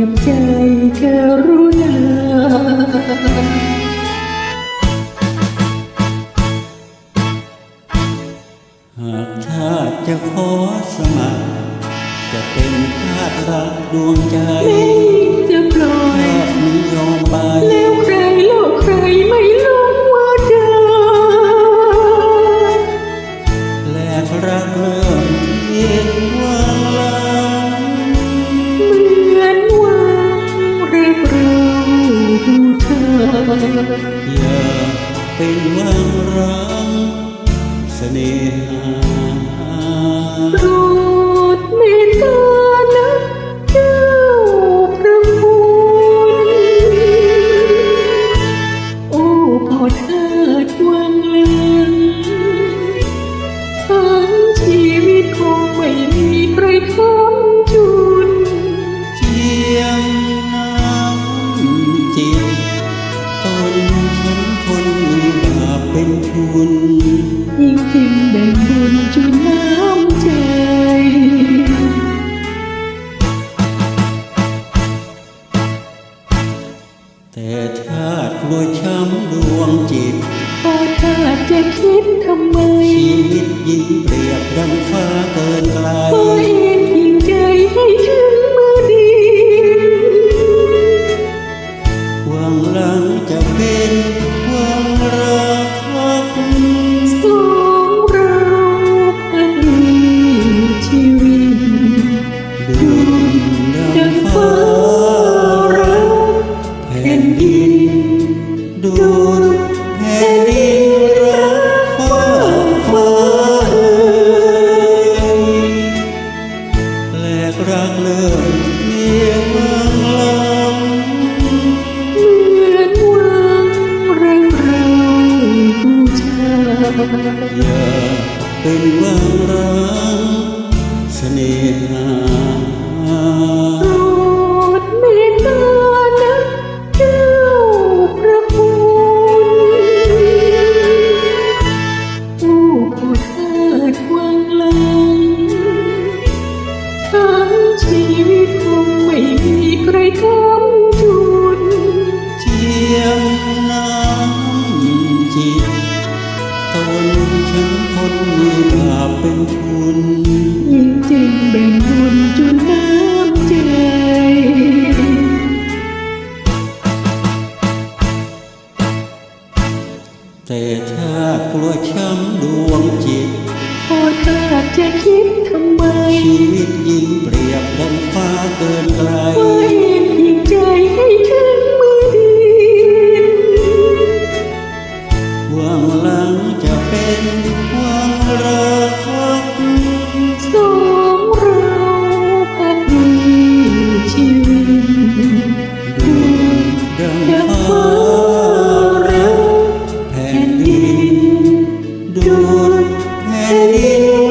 ยบใจเธอรู้นาหากชาติจะขอสมัคร จะเป็นทาสรักดวงใจ เธอ อย่าเป็นวางรังเสน่หาำจิตตนฉันคนมีบาปเป็นทุนยิ่งจึงแบ่งบุญจุนน้ำใจแต่ชาติกลัวช้ำดวงจิตพอถ้าจะคิดทำไม ชีวิตยิ่งเปรียบดังฟ้าเกิ ลังจะเป็นหวังรักสองเราพันชีวิตดุจดังฟ้ารักแผ่นดินดุจแผ่นดินรักฟ้าฟ้าเอ่ยแลกรักเลิศ อย่าเป็นวังรังเสน่หาโปรดเมตตานะเจ้าพระคุณโอ้พ่อเถิดวังหลังทั้งชีวิตคงไม่มีใครค้ำ ถึงคนมีบาปเป็นทุนยิ่งจึงเป็นบุญจุนน้ำใจแต่ถ้ากลัวช้ำดวงจิตพอเธอจะคิดทำไมชีวิตยิ่งเปรียบดังฟ้าเกินไกล แผ่นดิน